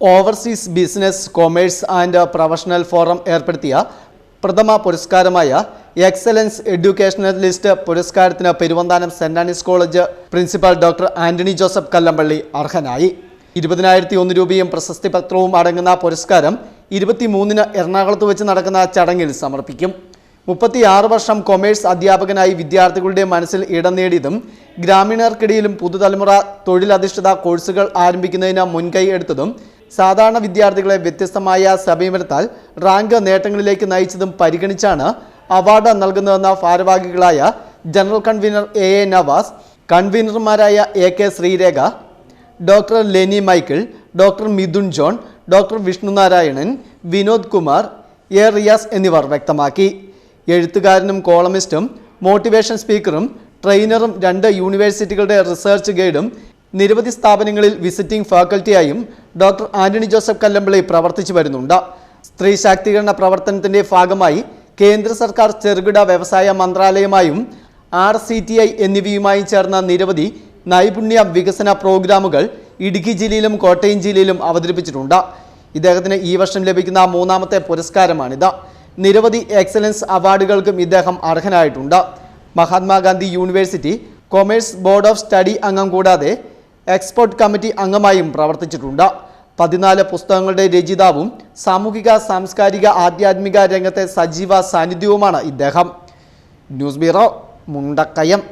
Overseas business commerce and professional forum ഏർപ്പെടുത്തിയ പ്രഥമ പുരസ്കാരമായ എക്സലൻസ് എഡ്യൂക്കേഷണലിസ്റ്റ് പുരസ്കാരത്തിന് Peruvanthanam Saint Anne's college principal doctor Antony Joseph Kallampally അർഹനായി. ഇരുപതിനായിരത്തി ഒന്ന് രൂപയും പ്രശസ്തി പത്രവും അടങ്ങുന്ന പുരസ്കാരം ഇരുപത്തിമൂന്നിന് എറണാകുളത്ത് വെച്ച് നടക്കുന്ന ചടങ്ങിൽ സമർപ്പിക്കും. മുപ്പത്തിയാറ് വർഷം കൊമേഴ്സ് അധ്യാപകനായി വിദ്യാർത്ഥികളുടെ മനസ്സിൽ ഇടം നേടിയതും ഗ്രാമീണർക്കിടയിലും പുതുതലമുറ തൊഴിലധിഷ്ഠിത കോഴ്സുകൾ ആരംഭിക്കുന്നതിന് മുൻകൈ എടുത്തതും സാധാരണ വിദ്യാർത്ഥികളെ വ്യത്യസ്തമായ സമീപനത്താൽ റാങ്ക് നേട്ടങ്ങളിലേക്ക് നയിച്ചതും പരിഗണിച്ചാണ് അവാർഡ് നൽകുന്നതെന്ന ഭാരവാഹികളായ general convener A A Navas കൺവീനർമാരായ A K Sreerekha doctor Leni Michael doctor Midhun John doctor Vishnunarayanan Vinod Kumar A Riyas എന്നിവർ വ്യക്തമാക്കി. എഴുത്തുകാരനും കോളമിസ്റ്റും മോട്ടിവേഷൻ സ്പീക്കറും ട്രെയിനറും രണ്ട് യൂണിവേഴ്സിറ്റികളുടെ റിസർച്ച് ഗൈഡും നിരവധി സ്ഥാപനങ്ങളിൽ വിസിറ്റിംഗ് ഫാക്കൽറ്റിയായും ഡോക്ടർ ആന്റണി ജോസഫ് കല്ലമ്പള്ളി പ്രവർത്തിച്ചു വരുന്നുണ്ട്. സ്ത്രീ ശാക്തീകരണ പ്രവർത്തനത്തിന്റെ ഭാഗമായി കേന്ദ്ര സർക്കാർ ചെറുകിട വ്യവസായ മന്ത്രാലയമായും ആർ സി ടി ഐ എന്നിവയുമായും ചേർന്ന നിരവധി നൈപുണ്യ വികസന പ്രോഗ്രാമുകൾ ഇടുക്കി ജില്ലയിലും കോട്ടയം ജില്ലയിലും അവതരിപ്പിച്ചിട്ടുണ്ട്. ഇദ്ദേഹത്തിന് ഈ വർഷം ലഭിക്കുന്ന മൂന്നാമത്തെ പുരസ്കാരമാണിത്. നിരവധി എക്സലൻസ് അവാർഡുകൾക്കും ഇദ്ദേഹം അർഹനായിട്ടുണ്ട്. Mahatma Gandhi university commerce board of study അംഗം കൂടാതെ എക്സ്പോർട്ട് കമ്മിറ്റി അംഗമായും പ്രവർത്തിച്ചിട്ടുണ്ട്. പതിനാല് പുസ്തകങ്ങളുടെ രചിതാവും സാമൂഹിക സാംസ്കാരിക ആധ്യാത്മിക രംഗത്തെ സജീവ സാന്നിധ്യവുമാണ് ഇദ്ദേഹം. News bureau Mundakayam.